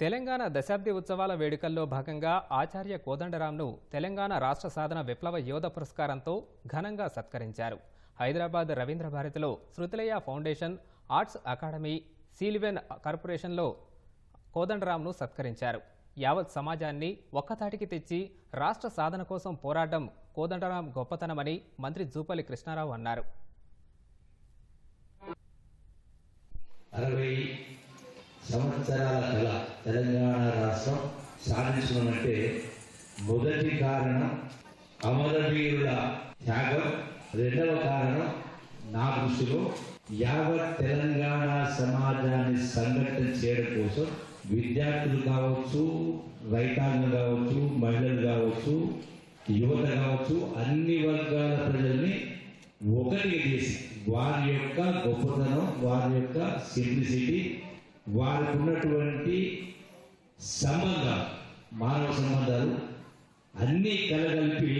తెలంగాణ దశాబ్ది ఉత్సవాల వేడుకల్లో భాగంగా ఆచార్య కోదండరాంను తెలంగాణ రాష్ట్ర సాధన విప్లవ యోధ పురస్కారంతో ఘనంగా సత్కరించారు. హైదరాబాద్ రవీంద్ర భారతిలో శృతిలయ ఫౌండేషన్ ఆర్ట్స్ అకాడమీ సీలివెన్ కార్పొరేషన్లో కోదండరాంను సత్కరించారు. యావత్ సమాజాన్ని ఒక్కతాటికి తెచ్చి రాష్ట్ర సాధన కోసం పోరాటం కోదండరాం గొప్పతనమని మంత్రి జూపల్లి కృష్ణారావు అన్నారు అరవై సంవత్సరాల కళ తెలంగాణ రాష్ట్రం సాధించడమంటే మొదటి కారణం అమరవీరుల త్యాగం రెండవ కారణం నా దృష్టిలో యావత్ తెలంగాణ సమాజాన్ని సంఘటన చేయడం కోసం విద్యార్థులు కావచ్చు రైతాంగం కావచ్చు మహిళలు కావచ్చు యువత కావచ్చు అన్ని వర్గాల ప్రజల్ని ఒకటి చేసి వారి యొక్క గొప్పతనం వారి యొక్క సింప్లిసిటీ వారికి ఉన్నటువంటి సంబంధాలు మానవ సంబంధాలు అన్నీ కలగలిపి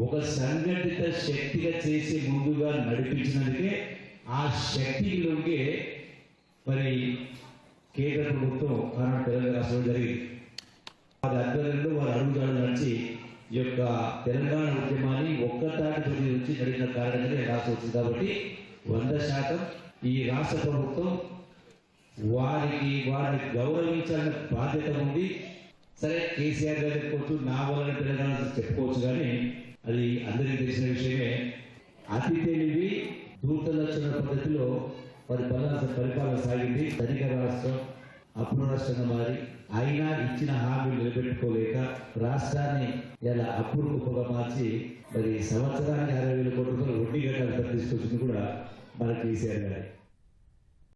ఒక సంఘటిత శక్తిగా చేసి ముందుగా నడిపించినందుకే ఆ శక్తిలోకే మరి కేంద్ర ప్రభుత్వం ఆనాడు తెలంగాణ రాష్ట్రంలో జరిగింది. వారి ఆధ్వర్యంలో వారి అడుగుదాడు నడిచి ఈ యొక్క తెలంగాణ ఉద్యమాన్ని ఒక్కసారి ప్రతి నుంచి జరిగిన కారణంగా రాష్ట్రం వచ్చింది కాబట్టి వంద శాతం ఈ రాష్ట్ర ప్రభుత్వం వారికి వారిని గౌరవించాలని బాధ్యత ఉంది. సరే కేసీఆర్ గారి చెప్పుకోవచ్చు నా వలన తెలంగాణ చెప్పుకోవచ్చు కానీ అది అందరికీ తెలిసిన విషయమే. అతి తెలివి దూతలక్షణ పద్ధతిలో వారి బలాస పరిపాలన సాగింది. ధనిక రాష్ట్రం అప్పుడు రాష్ట్రంగా మారి అయినా ఇచ్చిన హామీలు నిలబెట్టుకోలేక రాష్ట్రాన్ని ఇలా అప్పుడు గొప్పగా మార్చి మరి సంవత్సరానికి అరవై వేల కోట్ల రూపాయలు వడ్డీ గట్టాలు తీసుకొచ్చింది కూడా మన కేసీఆర్ గారి.